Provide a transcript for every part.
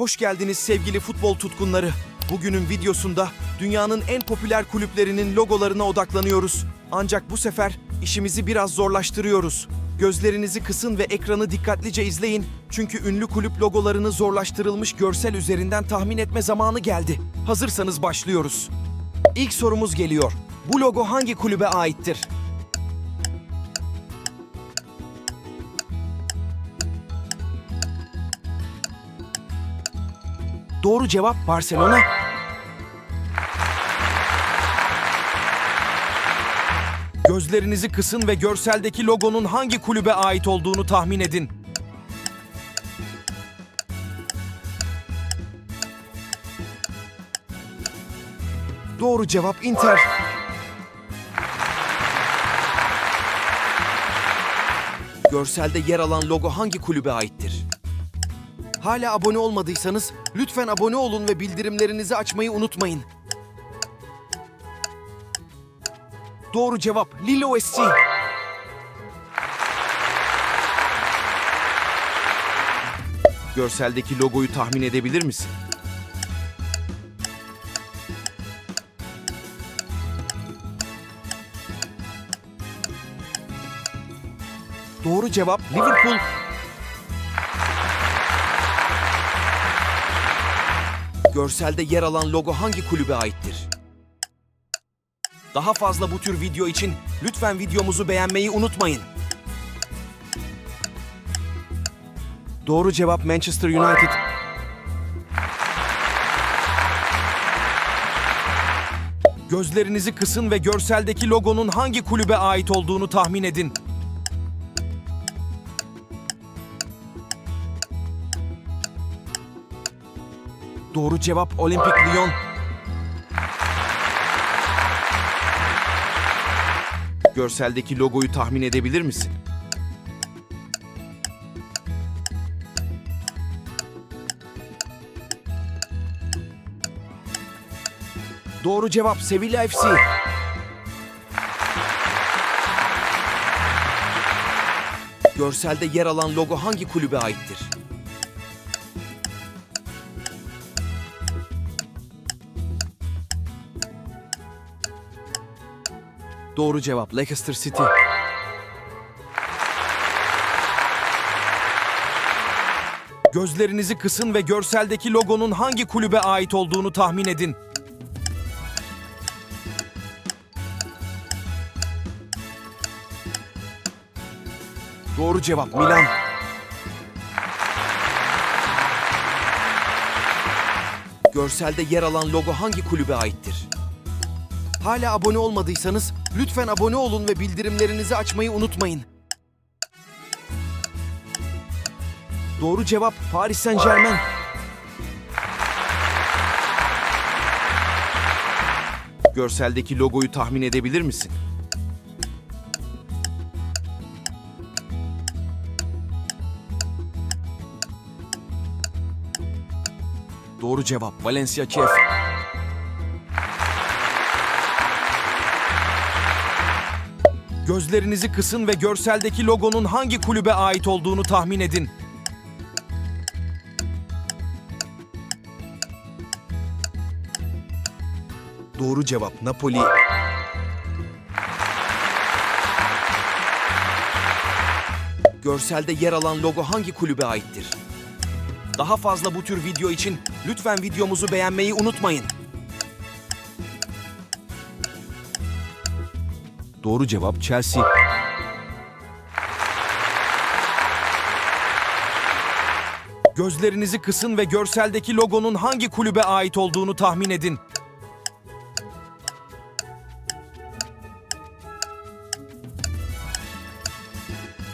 Hoş geldiniz sevgili futbol tutkunları. Bugünün videosunda dünyanın en popüler kulüplerinin logolarına odaklanıyoruz. Ancak bu sefer işimizi biraz zorlaştırıyoruz. Gözlerinizi kısın ve ekranı dikkatlice izleyin. Çünkü ünlü kulüp logolarını zorlaştırılmış görsel üzerinden tahmin etme zamanı geldi. Hazırsanız başlıyoruz. İlk sorumuz geliyor. Bu logo hangi kulübe aittir? Doğru cevap Barcelona. Gözlerinizi kısın ve görseldeki logonun hangi kulübe ait olduğunu tahmin edin. Doğru cevap Inter. Görselde yer alan logo hangi kulübe aittir? Hala abone olmadıysanız lütfen abone olun ve bildirimlerinizi açmayı unutmayın. Doğru cevap Lilo SC. Görseldeki logoyu tahmin edebilir misin? Doğru cevap Liverpool. Görselde yer alan logo hangi kulübe aittir? Daha fazla bu tür video için lütfen videomuzu beğenmeyi unutmayın. Doğru cevap Manchester United. Gözlerinizi kısın ve görseldeki logonun hangi kulübe ait olduğunu tahmin edin. Doğru cevap Olimpik Lyon. Görseldeki logoyu tahmin edebilir misin? Doğru cevap Sevilla FC. Görselde yer alan logo hangi kulübe aittir? Doğru cevap Leicester City. Gözlerinizi kısın ve görseldeki logonun hangi kulübe ait olduğunu tahmin edin. Doğru cevap Milan. Görselde yer alan logo hangi kulübe aittir? Hala abone olmadıysanız lütfen abone olun ve bildirimlerinizi açmayı unutmayın. Doğru cevap Paris Saint-Germain. Görseldeki logoyu tahmin edebilir misin? Doğru cevap Valencia Chef. Gözlerinizi kısın ve görseldeki logonun hangi kulübe ait olduğunu tahmin edin. Doğru cevap Napoli. Görselde yer alan logo hangi kulübe aittir? Daha fazla bu tür video için lütfen videomuzu beğenmeyi unutmayın. Doğru cevap Chelsea. Gözlerinizi kısın ve görseldeki logonun hangi kulübe ait olduğunu tahmin edin.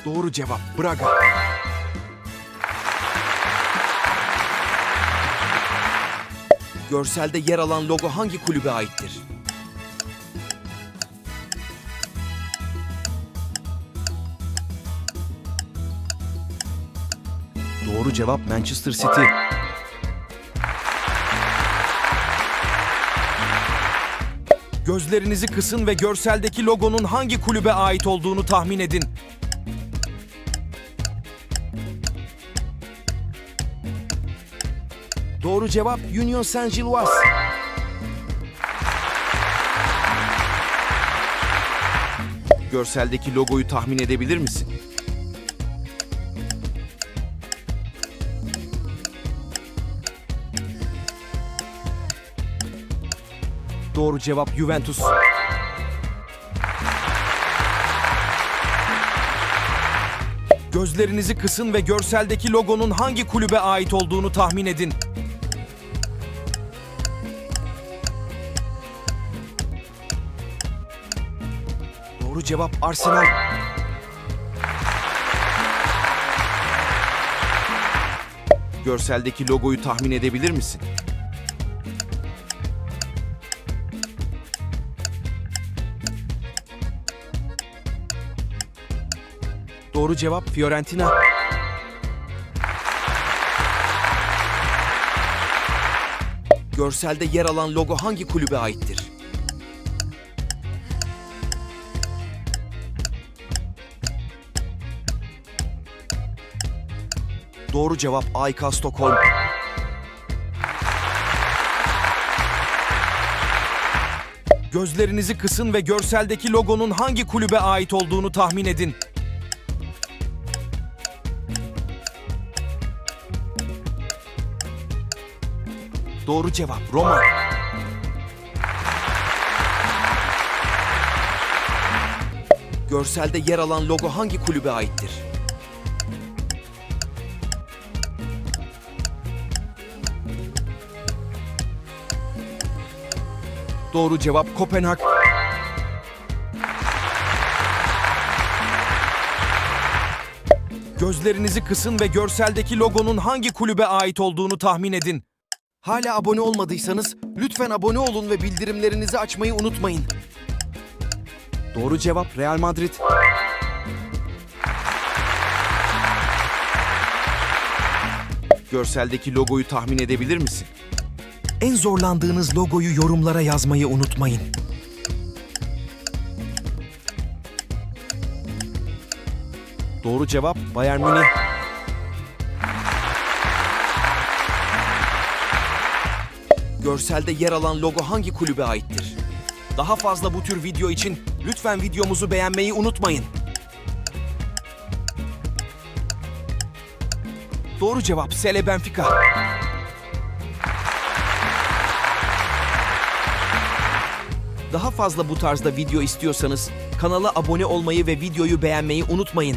Doğru cevap Braga. Görselde yer alan logo hangi kulübe aittir? Doğru cevap Manchester City. Gözlerinizi kısın ve görseldeki logonun hangi kulübe ait olduğunu tahmin edin. Doğru cevap Union Saint-Gilloise. Görseldeki logoyu tahmin edebilir misin? Doğru cevap Juventus. Gözlerinizi kısın ve görseldeki logonun hangi kulübe ait olduğunu tahmin edin. Doğru cevap Arsenal. Görseldeki logoyu tahmin edebilir misin? Doğru cevap Fiorentina. Görselde yer alan logo hangi kulübe aittir? Doğru cevap AIK Stockholm. Gözlerinizi kısın ve görseldeki logonun hangi kulübe ait olduğunu tahmin edin. Doğru cevap Roma. Görselde yer alan logo hangi kulübe aittir? Doğru cevap Kopenhag. Gözlerinizi kısın ve görseldeki logonun hangi kulübe ait olduğunu tahmin edin. Hala abone olmadıysanız lütfen abone olun ve bildirimlerinizi açmayı unutmayın. Doğru cevap Real Madrid. Görseldeki logoyu tahmin edebilir misin? En zorlandığınız logoyu yorumlara yazmayı unutmayın. Doğru cevap Bayern Münih. Görselde yer alan logo hangi kulübe aittir? Daha fazla bu tür video için lütfen videomuzu beğenmeyi unutmayın. Doğru cevap Sele Benfica. Daha fazla bu tarzda video istiyorsanız kanala abone olmayı ve videoyu beğenmeyi unutmayın.